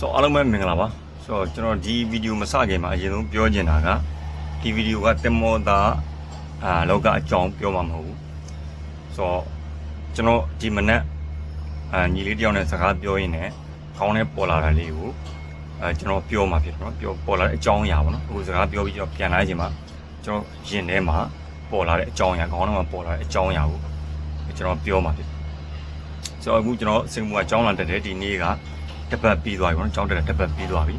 ဆိုတော့အားလုံးပဲမင်္ဂလာပါဆိုတော့ကျွန်တော်ဒီဗီဒီယိုမစခင်မှာအရင်ဆုံးပြောချင်တာကဒီဗီဒီယိုကတင်မောတာအာလောကအကြောင်းပြောမှာမဟုတ်ဘူးဆိုတော့ကျွန်တော်ဒီမနက်အာညီလေးတယောက်နဲ့စကားပြောရင်းနဲ့ခေါင်းနဲ့ပေါ်လာတာလေးကိုအဲကျွန်တော်ပြောမှာဖြစ်တယ်နော်ပြောပေါ်လာတဲ့အကြောင်းအရာပေါ့နော်အခုစကားပြောပြီးကျွန်တော်ပြန်လာချိန်မှာကျွန်တော်ရင်ထဲမှာပေါ်လာတဲ့အကြောင်းအရာခေါင်းထဲမှာပေါ်လာတဲ့အကြောင်းအရာကိုကျွန်တော်ပြောမှာဖြစ်တယ်ဆိုတော့အခုကျွန်တော်စင်ကာပူကကျောင်းလာတက်တယ်ဒီနေ့က တပတ်ပြီးသွားပြီပေါ့နော်ကျောင်းတက်တာတပတ်ပြီးသွားပြီ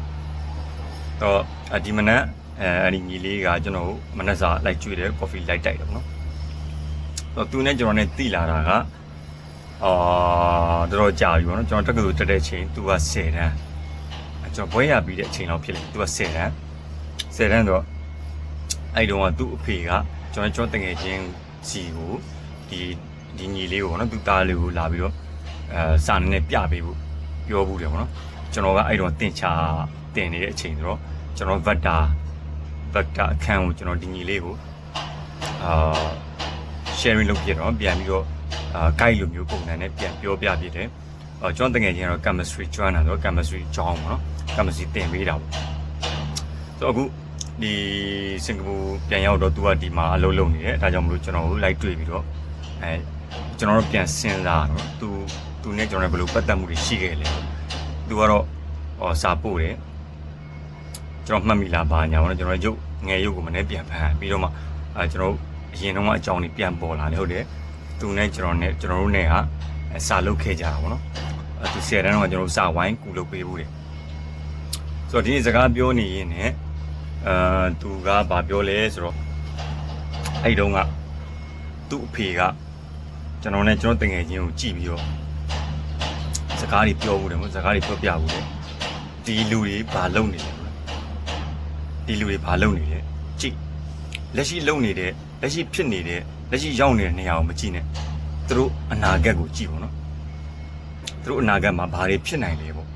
တော့အဒီမနက်အဲအဲ့ဒီညီလေးကကျွန်တော်မနက်စာလိုက်ကျွေးတယ် coffee လိုက်တိုက်တယ်ပေါ့နော်တော့သူနဲ့ကျွန်တော်နဲ့တိလာတာကအာတော်တော်ကြာပြီပေါ့နော်ကျွန်တော်တက္ကသိုလ်တက်တဲ့ချိန်သူက10တန်းအဲကျွန်တော်ဘွဲရပြီးတဲ့အချိန်လောက်ဖြစ်လိမ့်မယ်သူက10တန်း10တန်းတော့အဲ့တုန်းကသူ့အဖေကကျွန်တော်ကျွန်တော်တငယ်ချင်းစီကိုဒီဒီညီလေးကိုပေါ့နော်သူသားလေးကိုလာပြီးတော့အဲစာနေနဲ့ပြပေးဖို့ ပြောဘူးတယ်ဗောနော်ကျွန်တော်ကအဲ့တော့တင်ချာတင်နေတဲ့အချိန်ဆိုတော့ကျွန်တော်ဗက်တာဗက်တာအခန်းကိုကျွန်တော်ဒီညီလေးကိုအာ sharing လုပ်ပြတော့ပြန်ပြီးတော့အာ guide လိုမျိုးပုံစံနဲ့ပြန်ပြောပြပြတယ်အော်ကျွန်တော်တကယ်ချင်းတော့ chemistry ကျွမ်းတာဆိုတော့ chemistry ကျောင်းပေါ့နော် chemistry တင်ပေးတာပေါ့ဆိုတော့အခုဒီစင်ကာပူပြန်ရောက်တော့သူကဒီမှာအလုပ်လုပ်နေတယ်အဲဒါကြောင့်မလို့ကျွန်တော်ကိုလိုက်တွေ့ပြီးတော့အဲကျွန်တော်တို့ပြန်စဉ်းစားတော့သူ သူနဲ့ကျွန်တော်နဲ့ဘယ်လိုပတ်သက်မှုတွေရှိခဲ့လဲသူကတော့ဟောစာပို့တယ်ကျွန်တော်မှတ်မိလားဘာညာပေါ့နော်ကျွန်တော်ရုပ်ငယ်ရုပ်ကိုမနေ့ပြန်ဖမ်းပြီးတော့မှအဲကျွန်တော်အရင်တော့အကြောင်းတွေပြန်ပေါ်လာတယ်ဟုတ်တယ်သူနဲ့ကျွန်တော်နဲ့ကျွန်တော်တို့နဲ့ကစာလုပ်ခဲ့ကြတာပေါ့နော်အဲသူဆယ်တန်းတော့ကျွန်တော်တို့စာဝိုင်းကူလုပ်ပေးဘူးတယ်ဆိုတော့ဒီနေ့စကားပြောနေရင်ねအဲသူကဘာပြောလဲဆိုတော့အဲ့တုန်းကသူ့အဖေကကျွန်တော်နဲ့ကျွန်တော်တငယ်ချင်းကိုကြည့်ပြီးတော့ စကားတွေပြောဘူးတယ်မဟုတ်စကားတွေပြောပြဘူးတယ်ဒီလူတွေဘာလုပ်နေလဲဒီလူတွေဘာလုပ်နေလဲကြည့်လက်ရှိလုပ်နေတဲ့လက်ရှိဖြစ်နေတဲ့လက်ရှိရောက်နေတဲ့နေရာကိုမကြည့်နဲ့သူတို့အနာဂတ်ကိုကြည့်ပါတော့သူတို့အနာဂတ်မှာဘာတွေဖြစ်နိုင်လဲပေါ့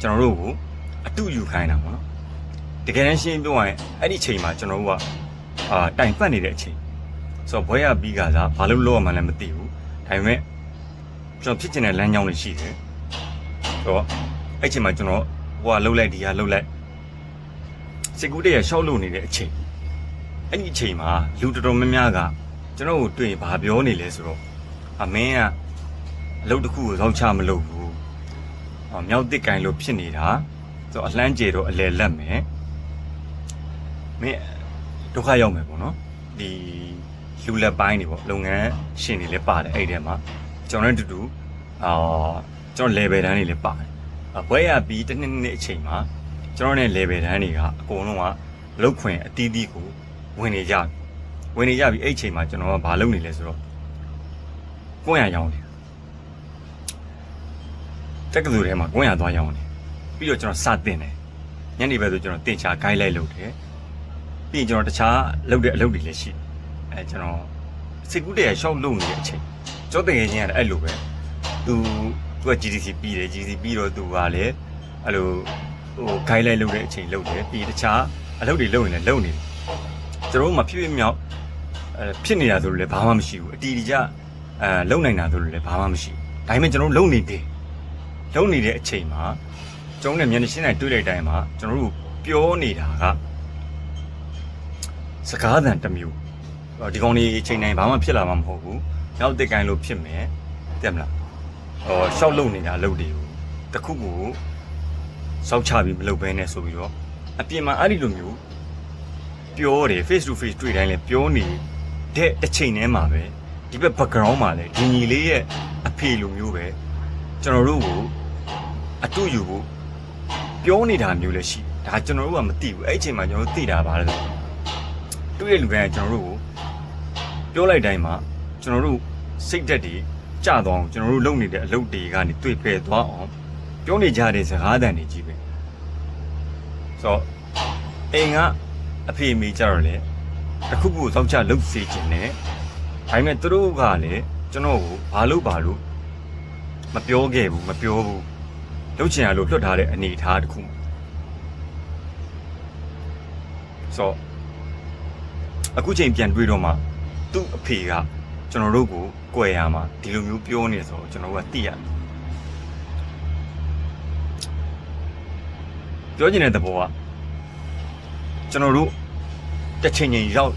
ကျွန်တော်တို့ကိုအတူယူခိုင်းတာပေါ့နော်တကယ်တမ်းရှင်းပြောရရင်အဲ့ဒီအချိန်မှာကျွန်တော်တို့ကအာတိုင်ပတ်နေတဲ့အချိန်ဆိုတော့ဘွဲရပြီးကစားဘာလို့လုပ်ရမှန်းလည်းမသိဘူးဒါပေမဲ့ ကျွန်တော်ဖြစ်ချင်တဲ့လမ်းကြောင်းတွေရှိတယ်ဆိုတော့အဲ့အချိန်မှာကျွန်တော်ဟိုကလှုပ်လိုက်ဒီကလှုပ်လိုက်စေကူတရရှောက်လို့နေတဲ့အချိန်အဲ့ဒီအချိန်မှာလူတော်တော်များများကကျွန်တော်ကိုတွေ့ရင်ဘာပြောနေလဲဆိုတော့အမင်းကအလုပ်တစ်ခုကိုသောက်ချမလုပ်ဘူးအော်မြောက်တစ်ကင်လို့ဖြစ်နေတာဆိုတော့အလှမ်းကျေတော့အလဲလက်မယ်မင်းဒုက္ခရောက်မယ်ပေါ့နော်ဒီလူလက်ပိုင်းတွေပေါ့လုပ်ငန်းရှင်တွေလည်းပါတယ်အဲ့ဒီထဲမှာ ကျွန်တော်တို့အတူတူအာကျွန်တော် level တန်းတွေလည်းပါတယ်အဘွဲရပြီးတစ်နှစ်နှစ်အချိန်မှာကျွန်တော်နဲ့ level တန်းတွေကအကုန်လုံးကလုတ်ခွင်အတီးတီးကိုဝင်နေကြပြီဝင်နေကြပြီအဲ့အချိန်မှာကျွန်တော်ကဘာလုပ်နေလဲဆိုတော့ကိုယ်ရရောင်းတယ်တက်ကလူထဲမှာကိုယ်ရသွားရောင်းတယ်ပြီးတော့ကျွန်တော်စတင်တယ်ညနေဘက်ဆိုကျွန်တော်တင်ချာ guide လိုက်လုပ်တယ်ပြီးရင်ကျွန်တော်တခြားလုပ်တဲ့အလုပ်တွေလည်းရှိတယ်အဲကျွန်တော်စစ်ကူးတရရှောက်လုပ်နေတဲ့အချိန် ကျောင်းတငယ်ချင်းကလည်းအဲ့လိုပဲသူသူက GDC ပြီးတယ် GDC ပြီးတော့သူကလည်းအဲ့လိုဟို guide လိုက်လုပ်တဲ့အချိန်လုပ်တယ်ပြီးရင်တခြားအလုပ်တွေလုပ်ရင်လည်းလုပ်နေတယ်ကျွန်တော်တို့မှဖြစ်ဖြစ်မြောက်အဲဖြစ်နေတာဆိုလို့လည်းဘာမှမရှိဘူးအတီးတီကြအဲလုံနိုင်တာဆိုလို့လည်းဘာမှမရှိဘူးဒါပေမဲ့ကျွန်တော်တို့လုံနေတယ်လုံနေတဲ့အချိန်မှာကျွန်တော်နဲ့မျက်နှာရှင်းတိုင်းတွေ့လိုက်တိုင်းမှာကျွန်တော်တို့ပြောနေတာကစကားသံတစ်မျိုးအော်ဒီကောင်လေးအချိန်တိုင်းဘာမှဖြစ်လာမှာမဟုတ်ဘူး နောက်တစ်ကိုင်းလို့ဖြစ်မယ်တက်မလားဟောရှောက်လုံနေတာလုပ်တွေကိုတစ်ခုခုစောက်ချပြီးမလုပ်ဘဲနဲ့ဆိုပြီးတော့အပြင်မှာအဲ့ဒီလိုမျိုးပြောတယ် face to face တွေ့တိုင်းလဲပြောနေတဲ့တစ်ချိန်တည်းမှာပဲဒီဘက် background မှာလဲဒီညီလေးရဲ့အဖေလိုမျိုးပဲကျွန်တော်တို့ကိုအတူယူဖို့ပြောနေတာမျိုးလည်းရှိဒါကျွန်တော်တို့ကမသိဘူးအဲ့အချိန်မှာကျွန်တော်တို့သိတာပါလဲဆိုတွေ့တဲ့လူတိုင်းကကျွန်တော်တို့ကိုပြောလိုက်တိုင်းမှာ ကျွန်တော်တို့စိတ်သက်တွေကြသွားအောင်ကျွန်တော်တို့လုပ်နေတဲ့အလုပ်တွေကနေတွေ့ပယ်သွားအောင်ပြောနေကြတဲ့စကားသံတွေကြီးပဲဆိုတော့အိမ်ကအဖေအမေကြတော့လေတစ်ခုခုကိုစောက်ချလှုပ်စေခြင်းနဲ့ဒါပေမဲ့သူတို့ကလည်းကျွန်တော်ကိုဘာလို့ဘာလို့မပြောခဲ့ဘူးမပြောဘူးလှုပ်ချင်ရလို့လွတ်ထားတဲ့အနေအထားတစ်ခုဆိုအခုချိန်ပြန်တွေ့တော့မှသူ့အဖေက ကျွန်တော်တို့ကိုကြွယ်ရမှာဒီလိုမျိုးပြောနေဆိုတော့ကျွန်တော်တို့ကသိရတယ်ပြောချင်တဲ့သဘောကကျွန်တော်တို့တစ်ချိန်ချိန်ရောက်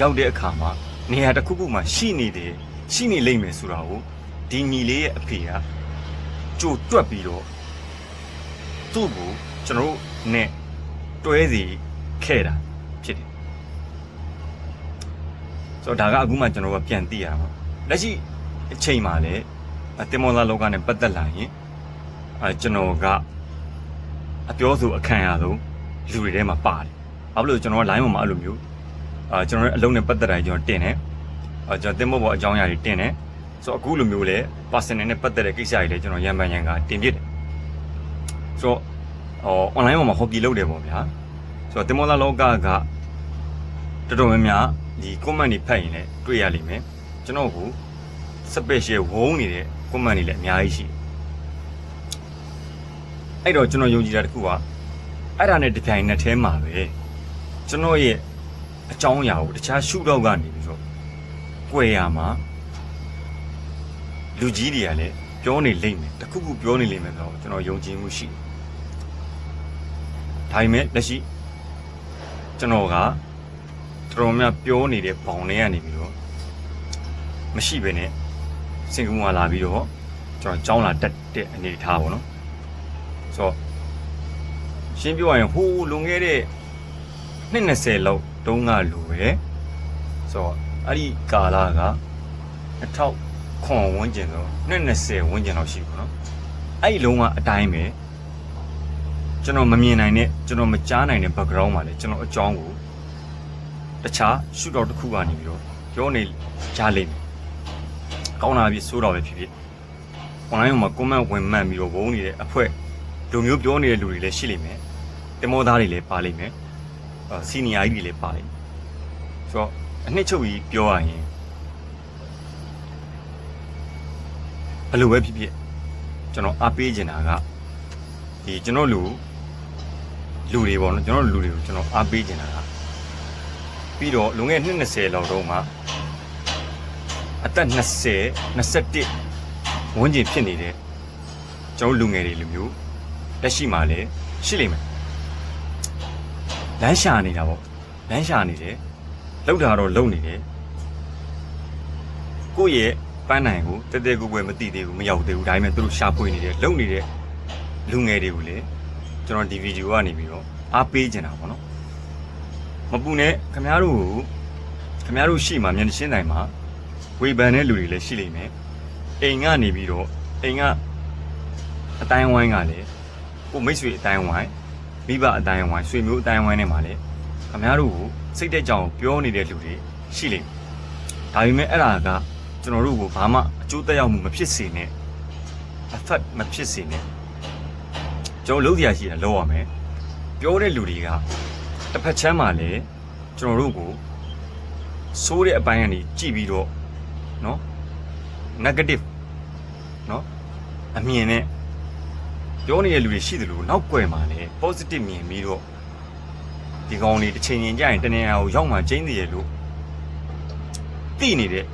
ရောက်တဲ့အခါမှာနေရာတစ်ခုခုမှာရှိနေတယ်ရှိနေလိမ့်မယ်ဆိုတာကိုဒီညီလေးရဲ့အဖေကကြိုတွက်ပြီးတော့သူ့ကိုကျွန်တော်တို့နဲ့တွဲစီခဲ့တာ ဆိုတော့ဒါကအခုမှကျွန်တော်တို့ကပြန်သိရမှာလက်ရှိအချိန်မှာလည်းအတင်မောလာလောကနဲ့ပတ်သက်လာရင်အဲကျွန်တော်ကအပြောဆိုအခန့်ရဆုံးလူတွေထဲမှာပါတယ်။ဘာလို့လဲကျွန်တော်က line ပေါ်မှာအဲ့လိုမျိုးအာကျွန်တော်ရဲ့အလုံးနဲ့ပတ်သက်တာကျွန်တော်တင်တယ်။အာကျွန်တော်တင်မောပေါ်အကြောင်းအရာတွေတင်တယ်။ဆိုတော့အခုလိုမျိုးလေ personal နဲ့ပတ်သက်တဲ့ကိစ္စတွေလည်းကျွန်တော်ရံပန်ရံကတင်ပြတယ်။ဆိုတော့အော် online ပေါ်မှာ hobby လုပ်တယ်ပေါ့ဗျာ။ဆိုတော့တင်မောလာလောကကတော်တော်များများ ဒီ comment တွေဖတ်ရင်လည်းတွေ့ရလိမ့်မယ်။ကျွန်တော်က special ဝုန်းနေတဲ့ comment တွေလည်းအများကြီးရှိတယ်အဲ့တော့ကျွန်တော်ယုံကြည်တာတစ်ခုကအဲ့ဒါနဲ့တပြိုင်နက်တည်းမှာပဲကျွန်တော်ရဲ့အကြောင်းအရာကိုတခြားရှုထောင့်ကနေပြီးတော့ကြွယ်ရမှာလူကြီးတွေကလည်းပြောနေလိမ့်မယ်တခုခုပြောနေလိမ့်မယ်ဆိုတော့ကျွန်တော်ယုံကြည်မှုရှိတယ်ဒါပေမဲ့လက်ရှိကျွန်တော်က တော်တော်များပြောနေတဲ့ဘောင်တွေကနေပြီးတော့မရှိဘဲနဲ့စင်ကာပူမှာလာပြီးတော့ကျွန်တော်ကြောင်းလာတက်တဲ့အနေအထားပေါ့နော်ဆိုတော့ရှင်းပြောရရင်ဟိုးလွန်ခဲ့တဲ့နှစ်20လောက်တုန်းကလိုပဲဆိုတော့အဲ့ဒီကာလက2000ခွန်ဝန်းကျင်ဆိုနှစ်20ဝန်းကျင်လောက်ရှိဘူးနော်အဲ့ဒီလုံးဝအတိုင်းပဲကျွန်တော်မမြင်နိုင်တဲ့ကျွန်တော်မကြားနိုင်တဲ့ background မှာလေကျွန်တော်အကြောင်းကို တခြားရှုတော့တစ်ခုကနေပြီးတော့ပြောနေကြားလိမ့်မယ်ကောင်းတာဖြစ်ဆိုးတော့ပဲဖြစ်ဖြစ် online မှာ comment ဝင်မှန်ပြီးတော့ဝုန်းနေတဲ့အဖွဲလူမျိုးပြောနေတဲ့လူတွေလည်းရှိလိမ့်မယ်တင်မောသားတွေလည်းပါလိမ့်မယ်အာစီနီယာကြီးတွေလည်းပါလိမ့်မယ်ဆိုတော့အနှစ်ချုပ်ကြီးပြောရရင်ဘယ်လိုပဲဖြစ်ဖြစ်ကျွန်တော်အားပေးချင်တာကဒီကျွန်တော်လူလူတွေပေါ့နော်ကျွန်တော်လူတွေကိုကျွန်တော်အားပေးချင်တာက ပြီးတော့လွန်ခဲ့တဲ့နှစ်20လောက်တုန်းကအသက်20 21ဝန်းကျင်ဖြစ်နေတဲ့ကျွန်တော်လူငယ်တွေလိုမျိုးလက်ရှိမှာလည်းရှိလိမ့်မယ်လမ်းရှာနေတာပေါ့လမ်းရှာနေတယ်လောက်တာတော့လုံနေတယ်ကိုယ့်ရဲ့ပန်းနိုင်ကိုတဲတဲကိုယ်ကိုယ်မသိသေးဘူးမရောက်သေးဘူးဒါပေမဲ့သူတို့ရှာဖွေနေတယ်လုံနေတဲ့လူငယ်တွေကိုလည်းကျွန်တော်ဒီဗီဒီယိုကနေပြီးတော့အားပေးချင်တာပေါ့နော် မပူနဲ့ခင်ဗျားတို့ကိုခင်ဗျားတို့ရှိမှမျက်နှာရှင်းတိုင်းမှာဝေဖန်တဲ့လူတွေလည်းရှိလိမ့်မယ်အိမ်ကနေပြီးတော့အိမ်ကအတိုင်းဝိုင်းကလည်းကိုမိတ်ဆွေအတိုင်းဝိုင်းမိဘအတိုင်းဝိုင်းဆွေမျိုးအတိုင်းဝိုင်းနဲ့မှာလည်းခင်ဗျားတို့ကိုစိတ်တဲ့ကြောင်ပြောနေတဲ့လူတွေရှိလိမ့်မယ်ဒါပေမဲ့အဲ့ဒါကကျွန်တော်တို့ကိုဘာမှအကျိုးသက်ရောက်မှုမဖြစ်စေနဲ့ effect မဖြစ်စေနဲ့ကျွန်တော်လုပ်ရရှိတာလုပ်ရမယ်ပြောတဲ့လူတွေက တစ်ဖက်ချမ်းမှာလည်းကျွန်တော်တို့ကိုစိုးတဲ့အပိုင်းကနေကြည့်ပြီးတော့เนาะ negative เนาะအမြင်နဲ့ပြောနေတဲ့လူတွေရှိတယ်လို့နောက်ွယ်မှာလည်း positive မြင်ပြီးတော့ဒီကောင်လေးတစ်ချိန်ချင်းကြာရင်တနေရာကိုရောက်မှကျင်းသေးရလို့သိနေတဲ့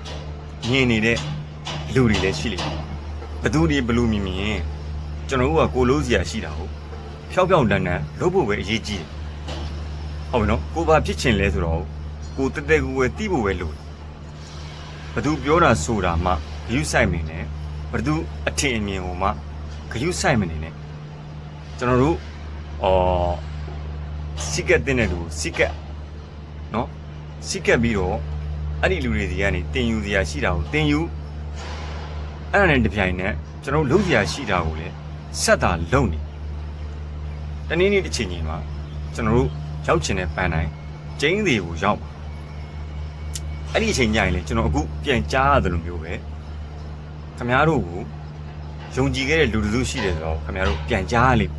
မြင်နေတဲ့လူတွေလည်းရှိလိမ့်မယ်ဘသူတွေဘလို့မြင်မြင်ကျွန်တော်တို့ကကိုလို့စရာရှိတာဟုတ်ဖြောက်ဖြောက်တန်းတန်းလုပ်ဖို့ပဲအရေးကြီးတယ် ဟုတ်ပြီနော်ကိုဘာဖြစ်ချင်လဲဆိုတော့ကိုတက်တက်ကိုယ်ကိုယ်သိဖို့ပဲလိုတယ်ဘသူပြောတာဆိုတာမှဂရုစိုက်မနေနဲ့ဘသူအထင်အမြင်ဟိုမှဂရုစိုက်မနေနဲ့ကျွန်တော်တို့အော်စိကက်တဲ့လူစိကက်နော်စိကက်ပြီးတော့အဲ့ဒီလူတွေစီကနေတင်ယူစရာရှိတာကိုတင်ယူအဲ့ဒါနဲ့တပြိုင်နက်ကျွန်တော်လုပ်စရာရှိတာကိုလည်းဆက်တာလုပ်နေတနည်းနည်းတစ်ချိန်ချင်းမှာကျွန်တော်တို့ ရောက်ချင်တဲ့ပန်းတိုင်းကျင်းသေးကိုရောက်ပါအဲ့ဒီအချိန်ညရင်လေကျွန်တော်အခုပြန်ကြားရတယ်လို့မျိုးပဲခမားတို့ကိုယုံကြည်ခဲ့တဲ့လူလူရှိတယ်ဆိုတော့ခမားတို့ပြန်ကြားရလိမ့်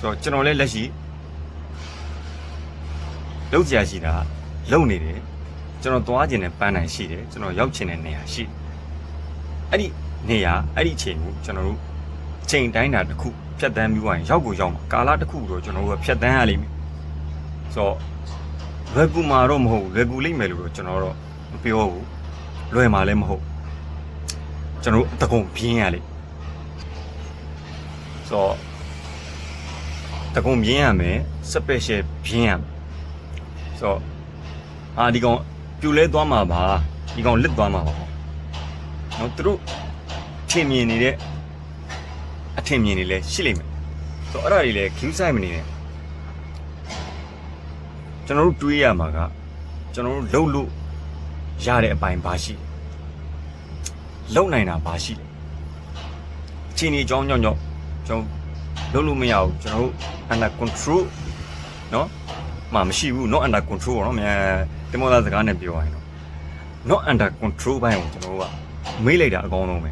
ဆိုတော့ကျွန်တော်လည်းလက်ရှိလုပ်ကြရရှိတာလုပ်နေတယ်ကျွန်တော်သွားခြင်းနဲ့ပန်းနိုင်ရှိတယ်ကျွန်တော်ရောက်ခြင်းတဲ့နေရာရှိတယ်အဲ့ဒီနေရာအဲ့ဒီအချိန်ကိုကျွန်တော်တို့ချိန်တိုင်းတာတစ်ခု ဖြတ်တန်းပြီးသွားရင်ရောက်ကိုရောက်မှာကာလတစ်ခုတော့ကျွန်တော်တို့ကဖြတ်တန်းရလိမ့်မယ်ဆိုတော့လွယ်ကူမှာတော့မဟုတ်ဘူးလွယ်ကူလိမ့်မယ်လို့တော့ကျွန်တော်တော့မပြောဘူးလွယ်မှာလည်းမဟုတ်ကျွန်တော်တို့အတကုံပြင်းရလိမ့်ဆိုတော့တကုံပြင်းရမယ် special ပြင်းရမယ်ဆိုတော့အာဒီကောင်ပြူလဲသွားမှာပါဒီကောင်လစ်သွားမှာပါနော်သူတို့ထင်မြင်နေတဲ့ အထင်မြင်နေလဲရှိလိမ့်မယ်ဆိုတော့အဲ့ဒါတွေလဲ queue site မနေနဲ့ကျွန်တော်တို့တွေးရမှာကကျွန်တော်တို့လှုပ်လို့ရတဲ့အပိုင်းဘာရှိလဲလှုပ်နိုင်တာဘာရှိလဲအချိန်ကြီးအကြောင်းကြောင့်ကြောင့်ကျွန်တော်လှုပ်လို့မရဘူးကျွန်တော်တို့ under control နော်မှမရှိဘူး not under control ပေါ့နော်မြန်တင်မောသားစကားနဲ့ပြောရရင်တော့ not under control ဘိုင်းကိုကျွန်တော်တို့ကမေးလိုက်တာအကောင်းဆုံးပဲ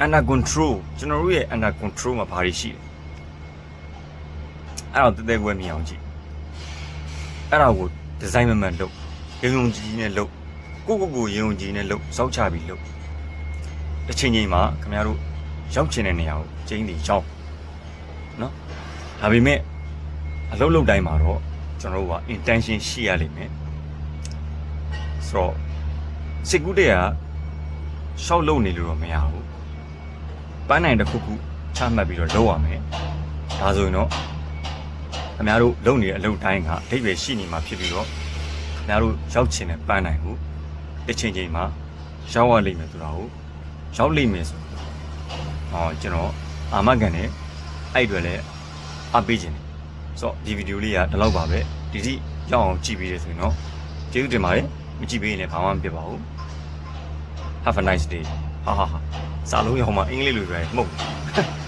under control ကျွန်တော်တို့ရဲ့ under control မှာဘာတွေရှိလဲအဲ့တော့တသက်ကွဲမြင်အောင်ကြည့်အဲ့ဒါကိုဒီဇိုင်းမမှန်လုပ်ရုံရုံကြီးကြီးနဲ့လုပ်ကိုကိုကိုရုံရုံကြီးနဲ့လုပ်စောက်ချပြီးလုပ်တစ်ချိန်ချိန်မှာခင်ဗျားတို့ရောက်ချင်တဲ့နေရာကိုကျင်းတည်ရောက်နော်ဒါပေမဲ့အလုပ်လုပ်တိုင်းမှာတော့ကျွန်တော်တို့က intention ရှိရလိမ့်မယ်ဆိုတော့စိတ်ကူးတဲ့ကရှောက်လုပ်နေလို့တော့မရဘူး ပန်းနိုင်တစ်ခုခုချမှတ်ပြီးတော့လုပ်ရမယ်ဒါဆိုရင်တော့ခင်ဗျားတို့လုပ်နေတဲ့အလုပ်တိုင်းကအဓိပ္ပာယ်ရှိနေမှာဖြစ်ပြီးတော့ခင်ဗျားတို့ရောက်ချင်တဲ့ပန်းနိုင်ကိုတစ်ချိန်ချိန်မှာရောက်ရလိမ့်မယ်ဆိုတာကိုရောက်လိမ့်မယ်ဆိုတော့ဟောကျွန်တော်အာမခံနဲ့အဲ့အတွေလည်းအားပေးခြင်းတယ်ဆိုတော့ဒီဗီဒီယိုလေးကဒီလောက်ပါပဲဒီတိရောက်အောင်ကြည့်ပြီးရဆိုရင်တော့ကျေးဇူးတင်ပါတယ်မကြည့်ပေးရင်လည်းဘာမှမဖြစ်ပါဘူး Have a nice day ဟာဟာဟာ စာလုံးရောမှာအင်္ဂလိပ်လိုပြောရင်မဟုတ်ဘူး